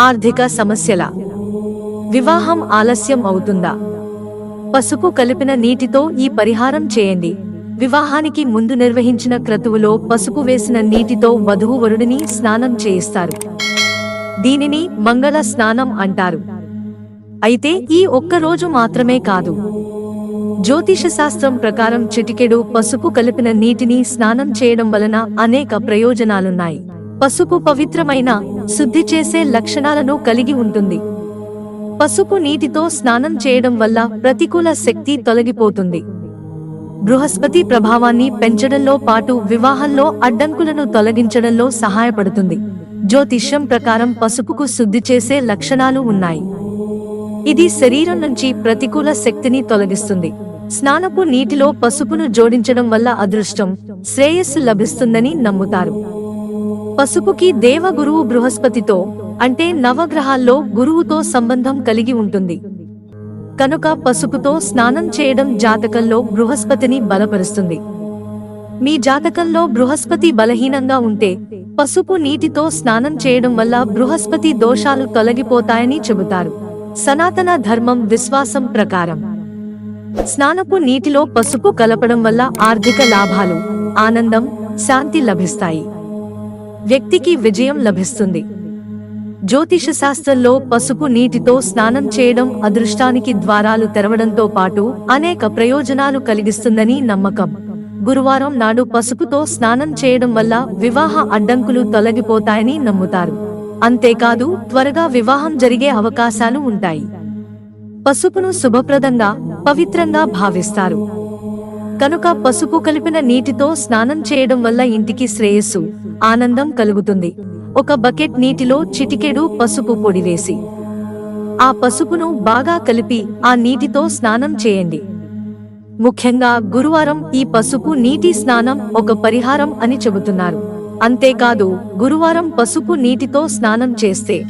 ఆర్థిక సమస్యల. వివాహం ఆలస్యం అవుతుందా? పసుపు కలిపిన నీటితో ఈ పరిహారం చేయండి. వివాహానికి ముందు నిర్వహించిన క్రతువులో పసుపు వేసిన నీటితో వధువు వరుడిని స్నానం చేయిస్తారు. దీనిని మంగళ స్నానం అంటారు. అయితే ఈ ఒక్క రోజు మాత్రమే కాదు. జ్యోతిష శాస్త్రం ప్రకారం చిటికెడు పసుపు కలిపిన నీటిని స్నానం చేయడం వలన అనేక ప్రయోజనాలున్నాయి. పసుపు పవిత్రమైన శుద్ధి చేసే లక్షణాలను కలిగి ఉంటుంది. పసుపు నీటితో స్నానం చేయడం వల్ల ప్రతికూల శక్తి తొలగిపోతుంది. బృహస్పతి ప్రభావాన్ని పెంచడంలో పాటు వివాహంలో అడ్డంకులను తొలగించడంలో సహాయపడుతుంది. జ్యోతిష్యం ప్రకారం పసుపుకు శుద్ధి చేసే లక్షణాలు ఉన్నాయి. ఇది శరీరం నుంచి ప్రతికూల శక్తిని తొలగిస్తుంది. స్నానపు నీటిలో పసుపును జోడించడం వల్ల అదృష్టం శ్రేయస్సు లభిస్తుందని నమ్ముతారు. పసుపుకి దేవగురువు బృహస్పతితో అంటే నవగ్రహాల్లో గురువుతో సంబంధం కలిగి ఉంటుంది. కనుక పసుపుతో స్నానం చేయడం జాతకంలో బృహస్పతిని బలపరుస్తుంది. మీ జాతకంలో బృహస్పతి బలహీనంగా ఉంటే పసుపు నీటితో స్నానం చేయడం వల్ల బృహస్పతి దోషాలు తొలగిపోతాయని చెబుతారు. సనాతన ధర్మం విశ్వాసం ప్రకారం. స్నానపు నీటిలో పసుపు కలపడం వల్ల ఆర్థిక లాభాలు ఆనందం శాంతి లభిస్తాయి. వ్యక్తికి విజయం లభిస్తుంది. జ్యోతిష శాస్త్రంలో పసుపు నీటితో స్నానం చేయడం అదృష్టానికి ద్వారాలు తెరవడంతో పాటు అనేక ప్రయోజనాలు కలిగిస్తుందని నమ్మకం. గురువారం నాడు పసుపుతో స్నానం చేయడం వల్ల వివాహ అడ్డంకులు తొలగిపోతాయని నమ్ముతారు. అంతేకాదు త్వరగా వివాహం జరిగే అవకాశాలు ఉంటాయి. పసుపును శుభప్రదంగా పవిత్రంగా భావిస్తారు. కనుక పసుపు కలిపిన నీటితో స్నానం చేయడం వల్ల ఇంటికి శ్రేయస్సు ఆనందం కలుగుతుంది. ఒక బకెట్ నీటిలో చిటికెడు పసుపు పొడి వేసి ఆ పసుపును బాగా కలిపి ఆ నీటితో స్నానం చేయండి. ముఖ్యంగా గురువారం ఈ పసుపు నీటి స్నానం ఒక పరిహారం అని చెబుతున్నారు. అంతేకాదు గురువారం పసుపు నీటితో స్నానం చేస్తే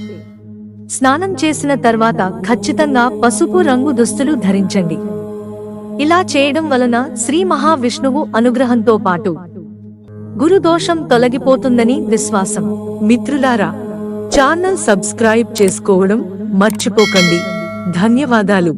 స్నానం చేసిన తర్వాత ఖచ్చితంగా పసుపు రంగు దుస్తులు ధరించండి. ఇలా చేయడం వలన శ్రీ మహావిష్ణువు అనుగ్రహంతో పాటు గురుదోషం తొలగిపోతుందని విశ్వాసం. మిత్రులారా ఛానల్ సబ్స్క్రైబ్ చేసుకోవడం మర్చిపోకండి. ధన్యవాదాలు.